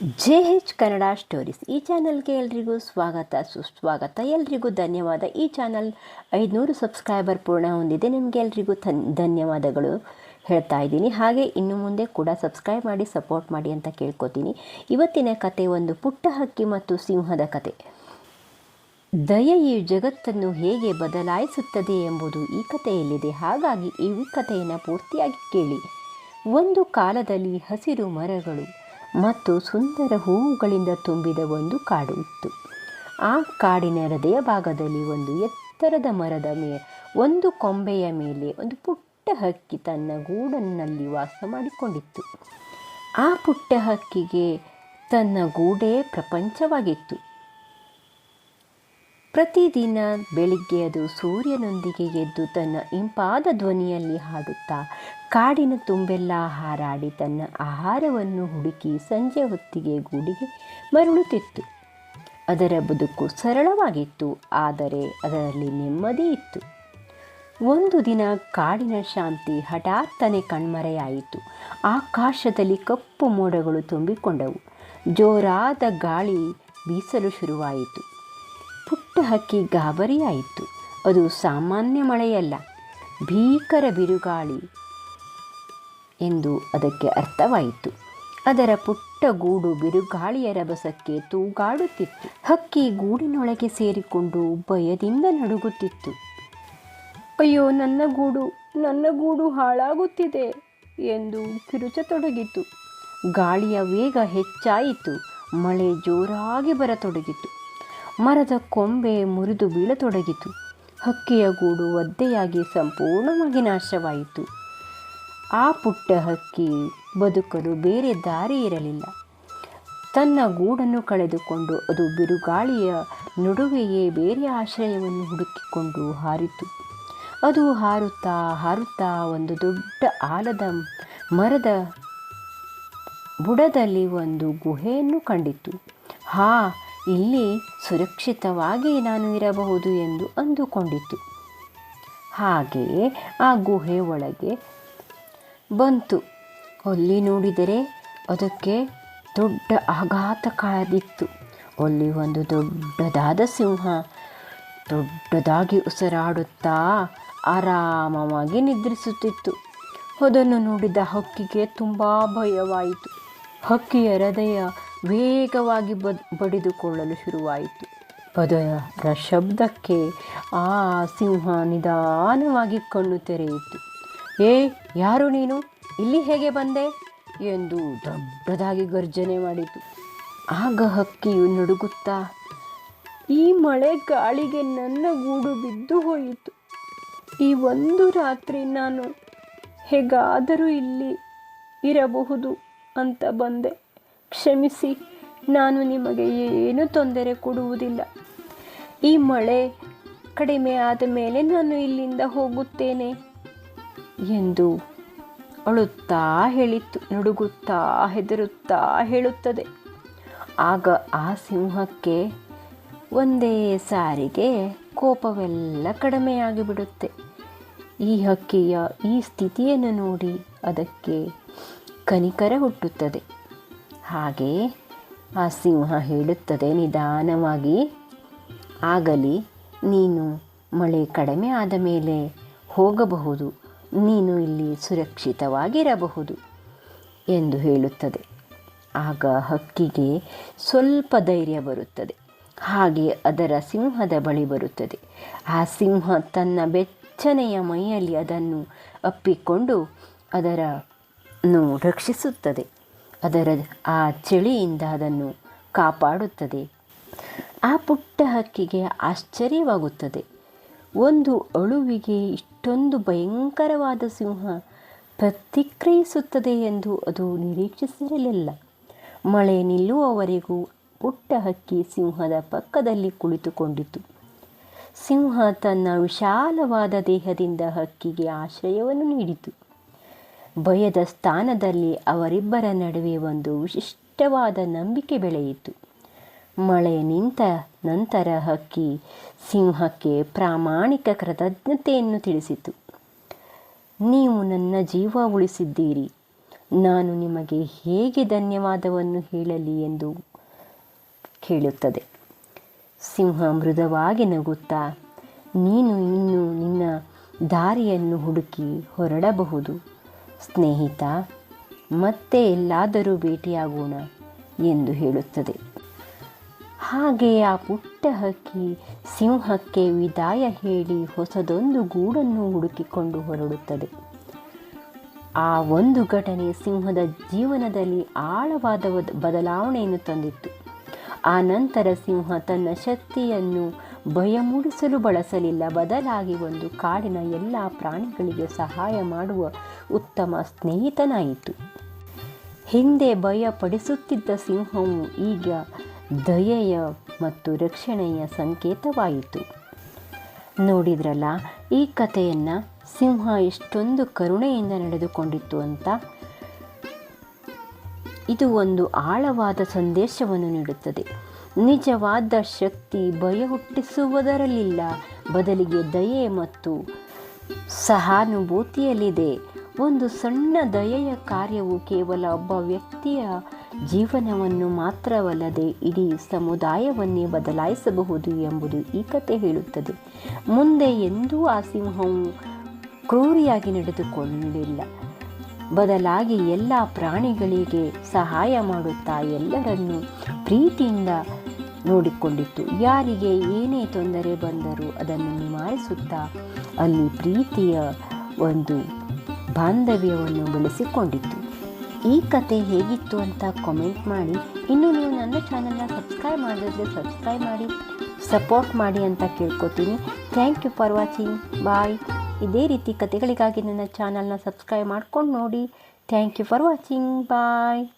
J ಹೆಚ್ Kannada stories ಈ ಚಾನಲ್ಗೆ ಎಲ್ರಿಗೂ ಸ್ವಾಗತ, ಸುಸ್ವಾಗತ. ಎಲ್ರಿಗೂ ಧನ್ಯವಾದ. ಈ ಚಾನಲ್ ಐದುನೂರು ಸಬ್ಸ್ಕ್ರೈಬರ್ ಪೂರ್ಣ ಹೊಂದಿದೆ. ನಿಮಗೆ ಎಲ್ರಿಗೂ ಧನ್ಯವಾದಗಳು ಹೇಳ್ತಾ ಇದ್ದೀನಿ. ಹಾಗೆ ಇನ್ನು ಮುಂದೆ ಕೂಡ ಸಬ್ಸ್ಕ್ರೈಬ್ ಮಾಡಿ, ಸಪೋರ್ಟ್ ಮಾಡಿ ಅಂತ ಕೇಳ್ಕೊತೀನಿ. ಇವತ್ತಿನ ಕತೆ ಒಂದು ಪುಟ್ಟ ಹಕ್ಕಿ ಮತ್ತು ಸಿಂಹದ ಕತೆ. ದಯೆ ಈ ಜಗತ್ತನ್ನು ಹೇಗೆ ಬದಲಾಯಿಸುತ್ತದೆ ಎಂಬುದು ಈ ಕಥೆಯಲ್ಲಿದೆ. ಹಾಗಾಗಿ ಈ ಕಥೆಯನ್ನು ಪೂರ್ತಿಯಾಗಿ ಕೇಳಿ. ಒಂದು ಕಾಲದಲ್ಲಿ ಹಸಿರು ಮರಗಳು ಮತ್ತು ಸುಂದರ ಹೂವುಗಳಿಂದ ತುಂಬಿದ ಒಂದು ಕಾಡು ಇತ್ತು. ಆ ಕಾಡಿನ ಹೃದಯ ಭಾಗದಲ್ಲಿ ಒಂದು ಎತ್ತರದ ಮರದ ಮೇ, ಒಂದು ಕೊಂಬೆಯ ಮೇಲೆ ಒಂದು ಪುಟ್ಟ ಹಕ್ಕಿ ತನ್ನ ಗೂಡನ್ನಲ್ಲಿ ವಾಸ ಮಾಡಿಕೊಂಡಿತ್ತು. ಆ ಪುಟ್ಟ ಹಕ್ಕಿಗೆ ತನ್ನ ಗೂಡೇ ಪ್ರಪಂಚವಾಗಿತ್ತು. ಪ್ರತಿದಿನ ಬೆಳಿಗ್ಗೆ ಅದು ಸೂರ್ಯನೊಂದಿಗೆ ಎದ್ದು ತನ್ನ ಇಂಪಾದ ಧ್ವನಿಯಲ್ಲಿ ಹಾಡುತ್ತಾ, ಕಾಡಿನ ತುಂಬೆಲ್ಲ ಹಾರಾಡಿ ತನ್ನ ಆಹಾರವನ್ನು ಹುಡುಕಿ ಸಂಜೆ ಹೊತ್ತಿಗೆ ಗೂಡಿಗೆ ಮರಳುತ್ತಿತ್ತು. ಅದರ ಬದುಕು ಸರಳವಾಗಿತ್ತು, ಆದರೆ ಅದರಲ್ಲಿ ನೆಮ್ಮದಿ ಇತ್ತು. ಒಂದು ದಿನ ಕಾಡಿನ ಶಾಂತಿ ಹಠಾತ್ತನೆ ಕಣ್ಮರೆಯಾಯಿತು. ಆಕಾಶದಲ್ಲಿ ಕಪ್ಪು ಮೋಡಗಳು ತುಂಬಿಕೊಂಡವು. ಜೋರಾದ ಗಾಳಿ ಬೀಸಲು ಶುರುವಾಯಿತು. ಪುಟ್ಟ ಹಕ್ಕಿ ಗಾಬರಿಯಾಯಿತು. ಅದು ಸಾಮಾನ್ಯ ಮಳೆಯಲ್ಲ, ಭೀಕರ ಬಿರುಗಾಳಿ ಎಂದು ಅದಕ್ಕೆ ಅರ್ಥವಾಯಿತು. ಅದರ ಪುಟ್ಟ ಗೂಡು ಬಿರುಗಾಳಿಯ ರಭಸಕ್ಕೆ ತೂಗಾಡುತ್ತಿತ್ತು. ಹಕ್ಕಿ ಗೂಡಿನೊಳಗೆ ಸೇರಿಕೊಂಡು ಭಯದಿಂದ ನಡುಗುತ್ತಿತ್ತು. ಅಯ್ಯೋ, ನನ್ನ ಗೂಡು ನನ್ನ ಗೂಡು ಹಾಳಾಗುತ್ತಿದೆ ಎಂದು ಕಿರುಚತೊಡಗಿತು. ಗಾಳಿಯ ವೇಗ ಹೆಚ್ಚಾಯಿತು. ಮಳೆ ಜೋರಾಗಿ ಬರತೊಡಗಿತು. ಮರದ ಕೊಂಬೆ ಮುರಿದು ಬೀಳತೊಡಗಿತು. ಹಕ್ಕಿಯ ಗೂಡು ಒದ್ದೆಯಾಗಿ ಸಂಪೂರ್ಣವಾಗಿ ನಾಶವಾಯಿತು. ಆ ಪುಟ್ಟ ಹಕ್ಕಿ ಬದುಕಲು ಬೇರೆ ದಾರಿ ಇರಲಿಲ್ಲ. ತನ್ನ ಗೂಡನ್ನು ಕಳೆದುಕೊಂಡು ಅದು ಬಿರುಗಾಳಿಯ ನಡುವೆಯೇ ಬೇರೆ ಆಶ್ರಯವನ್ನು ಹುಡುಕಿಕೊಂಡು ಹಾರಿತು. ಅದು ಹಾರುತ್ತಾ ಹಾರುತ್ತಾ ಒಂದು ದೊಡ್ಡ ಆಲದ ಮರದ ಬುಡದಲ್ಲಿ ಒಂದು ಗುಹೆಯನ್ನು ಕಂಡಿತು. ಹಾ ಇಲ್ಲಿ ಸುರಕ್ಷಿತವಾಗಿ ನಾನು ಇರಬಹುದು ಎಂದು ಅಂದುಕೊಂಡಿತು. ಹಾಗೆಯೇ ಆ ಗುಹೆ ಒಳಗೆ ಬಂತು. ಅಲ್ಲಿ ನೋಡಿದರೆ ಅದಕ್ಕೆ ದೊಡ್ಡ ಆಘಾತ ಕಾದಿತ್ತು ಅಲ್ಲಿ ಒಂದು ದೊಡ್ಡದಾದ ಸಿಂಹ ದೊಡ್ಡದಾಗಿ ಉಸಿರಾಡುತ್ತಾ ಆರಾಮವಾಗಿ ನಿದ್ರಿಸುತ್ತಿತ್ತು. ಅದನ್ನು ನೋಡಿದ ಹಕ್ಕಿಗೆ ತುಂಬ ಭಯವಾಯಿತು. ಹಕ್ಕಿಯ ಹೃದಯ ವೇಗವಾಗಿ ಬದ್, ಬಡಿದುಕೊಳ್ಳಲು ಶುರುವಾಯಿತು. ಅದರ ಶಬ್ದಕ್ಕೆ ಆ ಸಿಂಹ ನಿಧಾನವಾಗಿ ಕಣ್ಣು ತೆರೆಯಿತು. ಏ, ಯಾರು ನೀನು? ಇಲ್ಲಿ ಹೇಗೆ ಬಂದೆ? ಎಂದು ದೊಡ್ಡದಾಗಿ ಗರ್ಜನೆ ಮಾಡಿತು. ಆಗ ಹಕ್ಕಿಯು ನಡುಗುತ್ತಾ, ಈ ಮಳೆ ಗಾಳಿಗೆ ನನ್ನ ಗೂಡು ಬಿದ್ದು ಹೋಯಿತು. ಈ ಒಂದು ರಾತ್ರಿ ನಾನು ಹೇಗಾದರೂ ಇಲ್ಲಿ ಇರಬಹುದು. ಅಂತ ಬಂದೆ. ಕ್ಷಮಿಸಿ, ನಾನು ನಿಮಗೆ ಏನು ತೊಂದರೆ ಕೊಡುವುದಿಲ್ಲ. ಈ ಮಳೆ ಕಡಿಮೆ ಆದ ಮೇಲೆ ನಾನು ಇಲ್ಲಿಂದ ಹೋಗುತ್ತೇನೆ ಎಂದು ಅಳುತ್ತಾ ಹೇಳಿತ್ತು, ನಡುಗುತ್ತಾ ಹೆದರುತ್ತಾ ಹೇಳುತ್ತದೆ. ಆಗ ಆ ಸಿಂಹಕ್ಕೆ ಒಂದೇ ಸಾರಿಗೆ ಕೋಪವೆಲ್ಲ ಕಡಿಮೆಯಾಗಿಬಿಡುತ್ತೆ. ಈ ಹಕ್ಕಿಯ ಈ ಸ್ಥಿತಿಯನ್ನು ನೋಡಿ ಅದಕ್ಕೆ ಕನಿಕರ ಹುಟ್ಟುತ್ತದೆ. ಹಾಗೆ ಆ ಸಿಂಹ ಹೇಳುತ್ತದೆ, ನಿಧಾನವಾಗಿ, ಆಗಲಿ, ನೀನು ಮಳೆ ಕಡಿಮೆ ಆದ ಮೇಲೆ ಹೋಗಬಹುದು. ನೀನು ಇಲ್ಲಿ ಸುರಕ್ಷಿತವಾಗಿರಬಹುದು ಎಂದು ಹೇಳುತ್ತದೆ. ಆಗ ಹಕ್ಕಿಗೆ ಸ್ವಲ್ಪ ಧೈರ್ಯ ಬರುತ್ತದೆ. ಹಾಗೆ ಅದರ ಸಿಂಹದ ಬಳಿ ಬರುತ್ತದೆ. ಆ ಸಿಂಹ ತನ್ನ ಬೆಚ್ಚನೆಯ ಮೈಯಲ್ಲಿ ಅದನ್ನು ಅಪ್ಪಿಕೊಂಡು ಅದರನ್ನು ರಕ್ಷಿಸುತ್ತದೆ. ಅದರ ಆ ಚಳಿಯಿಂದ ಅದನ್ನು ಕಾಪಾಡುತ್ತದೆ. ಆ ಪುಟ್ಟ ಹಕ್ಕಿಗೆ ಆಶ್ಚರ್ಯವಾಗುತ್ತದೆ. ಒಂದು ಅಳುವಿಗೆ ಇಷ್ಟೊಂದು ಭಯಂಕರವಾದ ಸಿಂಹ ಪ್ರತಿಕ್ರಿಯಿಸುತ್ತದೆ ಎಂದು ಅದು ನಿರೀಕ್ಷಿಸಿರಲಿಲ್ಲ ಮಳೆ ನಿಲ್ಲುವವರೆಗೂ ಪುಟ್ಟ ಹಕ್ಕಿ ಸಿಂಹದ ಪಕ್ಕದಲ್ಲಿ ಕುಳಿತುಕೊಂಡಿತು. ಸಿಂಹ ತನ್ನ ವಿಶಾಲವಾದ ದೇಹದಿಂದ ಹಕ್ಕಿಗೆ ಆಶ್ರಯವನ್ನು ನೀಡಿತು. ಭಯದ ಸ್ಥಾನದಲ್ಲಿ ಅವರಿಬ್ಬರ ನಡುವೆ ಒಂದು ವಿಶಿಷ್ಟವಾದ ನಂಬಿಕೆ ಬೆಳೆಯಿತು. ಮಳೆ ನಿಂತ ನಂತರ ಹಕ್ಕಿ ಸಿಂಹಕ್ಕೆ ಪ್ರಾಮಾಣಿಕ ಕೃತಜ್ಞತೆಯನ್ನು ತಿಳಿಸಿತು. ನೀವು ನನ್ನ ಜೀವ ಉಳಿಸಿದ್ದೀರಿ. ನಾನು ನಿಮಗೆ ಹೇಗೆ ಧನ್ಯವಾದವನ್ನು ಹೇಳಲಿ ಎಂದು ಕೇಳುತ್ತದೆ. ಸಿಂಹ ಮೃದುವಾಗಿ ನಗುತ್ತಾ, ನೀನು ಇನ್ನು ನಿನ್ನ ದಾರಿಯನ್ನು ಹುಡುಕಿ ಹೊರಡಬಹುದು. ಸ್ನೇಹಿತ, ಮತ್ತೆ ಎಲ್ಲಾದರೂ ಭೇಟಿಯಾಗೋಣ ಎಂದು ಹೇಳುತ್ತದೆ. ಹಾಗೆ ಆ ಪುಟ್ಟ ಹಕ್ಕಿ ಸಿಂಹಕ್ಕೆ ವಿದಾಯ ಹೇಳಿ ಹೊಸದೊಂದು ಗೂಡನ್ನು ಹುಡುಕಿಕೊಂಡು ಹೊರಡುತ್ತದೆ. ಆ ಒಂದು ಘಟನೆ ಸಿಂಹದ ಜೀವನದಲ್ಲಿ ಆಳವಾದ ಬದಲಾವಣೆಯನ್ನು ತಂದಿತ್ತು. ಆ ನಂತರ ಸಿಂಹ ತನ್ನ ಶಕ್ತಿಯನ್ನು ಭಯ ಮೂಡಿಸಲು ಬಳಸಲಿಲ್ಲ. ಬದಲಾಗಿ ಒಂದು ಕಾಡಿನ ಎಲ್ಲ ಪ್ರಾಣಿಗಳಿಗೆ ಸಹಾಯ ಮಾಡುವ ಉತ್ತಮ ಸ್ನೇಹಿತನಾಯಿತು. ಹಿಂದೆ ಭಯ ಪಡಿಸುತ್ತಿದ್ದ ಸಿಂಹವು ಈಗ ದಯೆಯ ಮತ್ತು ರಕ್ಷಣೆಯ ಸಂಕೇತವಾಯಿತು. ನೋಡಿದ್ರಲ್ಲ, ಈ ಕಥೆಯನ್ನು ಸಿಂಹ ಎಷ್ಟೊಂದು ಕರುಣೆಯಿಂದ ನಡೆದುಕೊಂಡಿತ್ತು ಅಂತ? ಇದು ಒಂದು ಆಳವಾದ ಸಂದೇಶವನ್ನು ನೀಡುತ್ತದೆ. ನಿಜವಾದ ಶಕ್ತಿ ಭಯ ಹುಟ್ಟಿಸುವುದರಲ್ಲಿಲ್ಲ ಬದಲಿಗೆ ದಯೆ ಮತ್ತು ಸಹಾನುಭೂತಿಯಲ್ಲಿದೆ. ಒಂದು ಸಣ್ಣ ದಯೆಯ ಕಾರ್ಯವು ಕೇವಲ ಒಬ್ಬ ವ್ಯಕ್ತಿಯ ಜೀವನವನ್ನು ಮಾತ್ರವಲ್ಲದೆ ಇಡೀ ಸಮುದಾಯವನ್ನೇ ಬದಲಾಯಿಸಬಹುದು ಎಂಬುದು ಈ ಕತೆ ಹೇಳುತ್ತದೆ. ಮುಂದೆ ಎಂದೂ ಆ ಸಿಂಹವು ಕ್ರೂರಿಯಾಗಿ ನಡೆದುಕೊಂಡಿಲ್ಲ. ಬದಲಾಗಿ ಎಲ್ಲ ಪ್ರಾಣಿಗಳಿಗೆ ಸಹಾಯ ಮಾಡುತ್ತಾ ಎಲ್ಲರನ್ನೂ ಪ್ರೀತಿಯಿಂದ ನೋಡಿಕೊಂಡಿತ್ತು. ಯಾರಿಗೆ ಏನೇ ತೊಂದರೆ ಬಂದರೂ ಅದನ್ನು ನಿವಾರಿಸುತ್ತಾ ಅಲ್ಲಿ ಪ್ರೀತಿಯ ಒಂದು ಬಾಂಧವ್ಯವನ್ನು ಬೆಳೆಸಿಕೊಂಡಿತ್ತು. ಈ ಕತೆ ಹೇಗಿತ್ತು ಅಂತ ಕಾಮೆಂಟ್ ಮಾಡಿ. ಇನ್ನು ನೀವು ನನ್ನ ಚಾನಲ್ನ ಸಬ್ಸ್ಕ್ರೈಬ್ ಮಾಡಿದ್ರೆ ಸಬ್ಸ್ಕ್ರೈಬ್ ಮಾಡಿ ಸಪೋರ್ಟ್ ಮಾಡಿ ಅಂತ ಕೇಳ್ಕೊತೀನಿ. Thank you for watching bye ಇದೇ ರೀತಿ ಕತೆಗಳಿಗಾಗಿ ನನ್ನ ಚಾನಲ್ನ ಸಬ್ಸ್ಕ್ರೈಬ್ ಮಾಡ್ಕೊಂಡು ನೋಡಿ. Thank you for watching bye